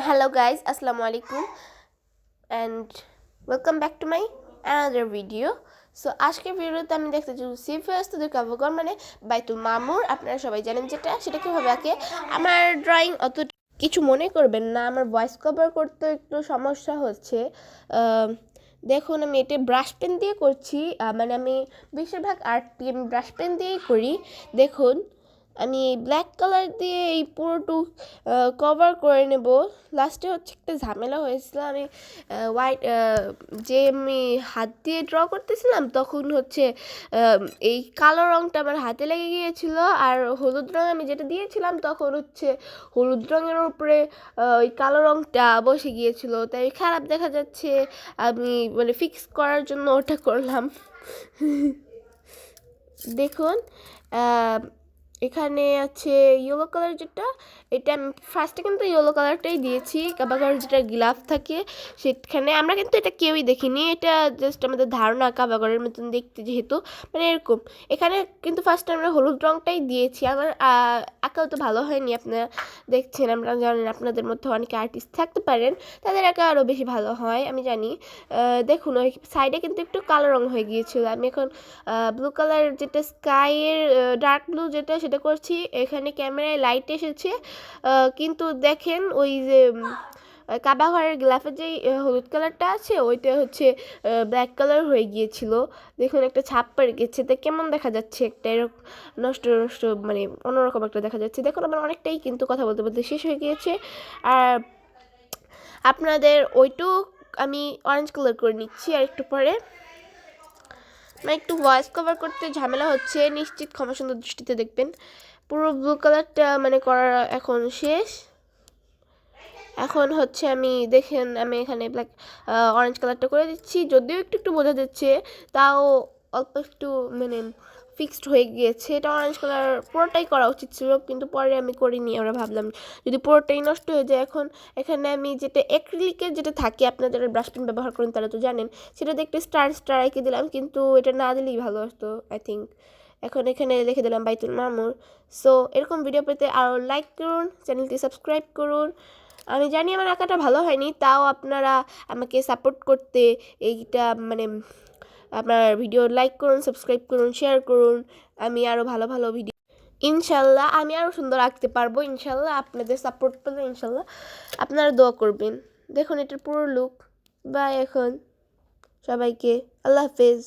hello, guys. Assalamu alaikum. And welcome back to my another video. So আজকের ভিডিওতে আমি দেখতে চলছি ফেরস্তাদের কাব্যকর মানে বাইতুল মামুর। আপনারা সবাই জানেন যেটা, সেটা কীভাবে আঁকে। আমার ড্রয়িং অত কিছু মনে করবেন না, আমার ভয়েস কভার করতে একটু সমস্যা হচ্ছে। দেখুন, আমি এটা ব্রাশ পেন দিয়ে করছি। মানে আমি বেশিরভাগ আর্টটি আমি ব্রাশ পেন দিয়েই করি। দেখুন আমি এই ব্ল্যাক কালার দিয়ে এই পুরোটু কভার করে নেব। লাস্টে হচ্ছে একটা ঝামেলা হয়েছিল, আমি হোয়াইট যে আমি হাত দিয়ে ড্র করতেছিলাম, তখন হচ্ছে এই কালো রঙটা আমার হাতে লেগে গিয়েছিল, আর হলুদ রঙ আমি যেটা দিয়েছিলাম, তখন হচ্ছে হলুদ রঙের উপরে ওই কালো রঙটা বসে গিয়েছিল। তাই খারাপ দেখা যাচ্ছে, আমি মানে ফিক্স করার জন্য ওটা করলাম। দেখুন এখানে আছে ইয়েলো কালার যেটা, এটা আমি ফার্স্টে কিন্তু ইয়েলো কালারটাই দিয়েছি। কাবাগার যেটা গ্লাভ থাকে, সেখানে আমরা কিন্তু এটা কেউই দেখিনি। এটা জাস্ট আমাদের ধারণা কাবাগরের মতন দেখতে যেহেতু মানে এরকম। এখানে কিন্তু ফার্স্টে আমরা হলুদ রঙটাই দিয়েছি। আমার আঁকাও তো ভালো হয়নি আপনারা দেখছেন, আমরা জানেন আপনাদের মধ্যে অনেকে আর্টিস্ট থাকতে পারেন, তাদের আঁকা আরও বেশি ভালো হয়, আমি জানি। দেখুন, ওই সাইডে কিন্তু একটু কালো রং হয়ে গিয়েছিল। আমি এখন ব্লু কালার যেটা স্কাইয়ের ডার্ক ব্লু যেটা সেটা করছি, এখানে ক্যামেরায় লাইট এসেছে কিন্তু দেখেন ওই যে কাবা ঘরের গ্লাফের যে হলুদ কালারটা আছে, ওইটা হচ্ছে ব্ল্যাক কালার হয়ে গিয়েছিল। দেখুন একটা ছাপ পড়ে গেছে, তা কেমন দেখা যাচ্ছে একটা এরকম নষ্ট নষ্ট মানে অন্যরকম একটা দেখা যাচ্ছে। দেখুন আমার অনেকটাই কিন্তু কথা বলতে বলতে শেষ হয়ে গিয়েছে। আর আপনাদের ওইটু আমি অরেঞ্জ কালার করে নিচ্ছি আর একটু পরে। মানে একটু ভয়েস কভার করতে ঝামেলা হচ্ছে, নিশ্চিত ক্ষমা সুন্দর দৃষ্টিতে দেখবেন। পুরো ব্লু কালারটা মানে করা এখন শেষ। এখন হচ্ছে আমি দেখেন, আমি এখানে ব্ল্যাক অরেঞ্জ কালারটা করে দিচ্ছি। যদিও একটু একটু বোঝা যাচ্ছে, তাও অল্প একটু মানে ফিক্সড হয়ে গিয়েছে। এটা অরেঞ্জ কালার পুরোটাই করা উচিত ছিল, কিন্তু পরে আমি করিনি, আমরা ভাবলাম যদি পুরোটাই নষ্ট হয়ে যায়, এখন এখানে আমি যেটা অ্যাক্রিলিকের যেটা থাকে, আপনারা যারা ব্যবহার করেন তারা তো জানেন, সেটা দেখতে স্টার স্টার এঁকে দিলাম, কিন্তু এটা না দিলেই ভালো হতো আই থিঙ্ক এখন এখানে লিখে দিলাম বাইতুল মামুর। সো এরকম ভিডিও পেতে আরও লাইক করুন, চ্যানেলটি সাবস্ক্রাইব করুন। আমি জানি আমার আঁকাটা ভালো হয়নি, তাও আপনারা আমাকে সাপোর্ট করতে এইটা মানে আপনার ভিডিও লাইক করুন সাবস্ক্রাইব করুন শেয়ার করুন। আমি আরও ভালো ভালো ভিডিও ইনশাল্লাহ আমি আরও সুন্দর আঁকতে পারব, ইনশাল্লাহ আপনাদের সাপোর্ট পেলে ইনশাল্লাহ আপনারা দোয়া করবেন। দেখুন এটার পুরো লুক বাই এখন। সবাইকে আল্লাহ হাফেজ।